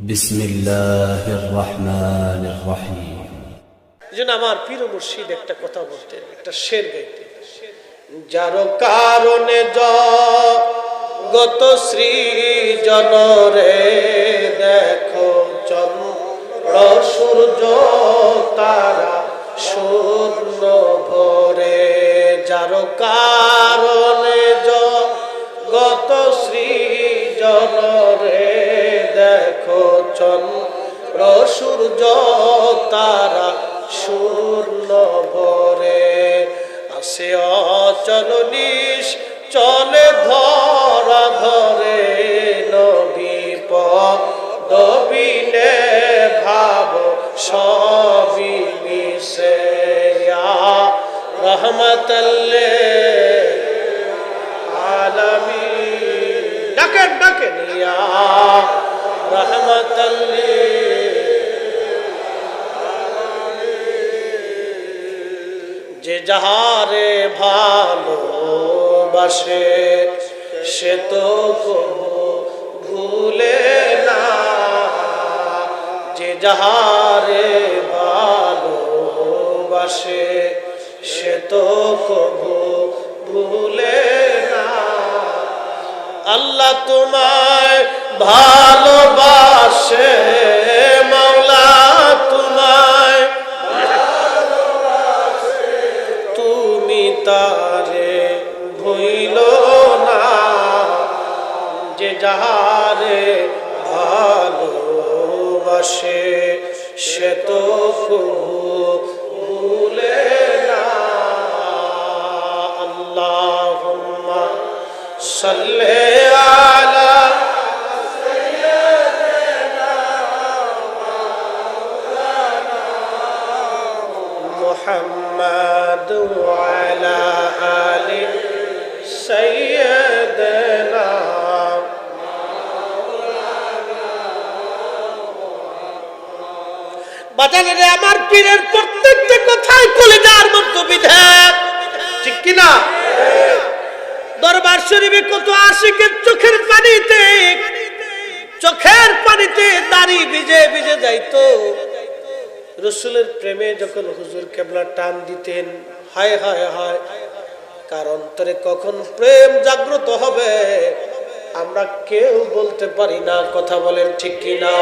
بسم الله الرحمن الرحيم এই জন্য আমার পীর মুর্শিদ একটা কথা বলতেন একটা শের গাইতেন যার কারণে গত সৃজন রে দেখো চন্দ্র সূর্য তারা শূন্য ভরে যার কারণে গত সৃজন রে দেখো চন্দ্র সূর্য তারা শূন্য ভরে আসে অচল নিশ, চলে ধরা ধরে নবী পদবিনে ভাব, সবই মিশে রহমতল্লে আলমী ডাকেন ডাকেন। রহমতল্লি যে যাহারে ভালোবাসে, সে তো ভুলে না। যে যাহারে ভালোবাসে, সে তো কবু ভুলে না। আল্লাহ তোমায় ভালোবাসে যাহারে ভালোবাসে সে তো কবু ভুলে না আল্লাহুম্মা সাল্লি আলা محمد وعلى آل سيدنا বাজারে আমার পীরের প্রত্যেকটা কথাই কলিজার মতো বিধান ঠিক কিনা? দরবার শরীফে কত আশিকের চোখের পানিতে চোখের পানিতে দাড়ি ভিজে ভিজে যাইতো। রসুলের প্রেমে যখন হুজুর কেবলা টান দিতেন, হায় হায় হায়, কার অন্তরে কখন প্রেম জাগ্রত হবে, আমরা কেউ বলতে পারি না, কথা বলেন ঠিক কিনা?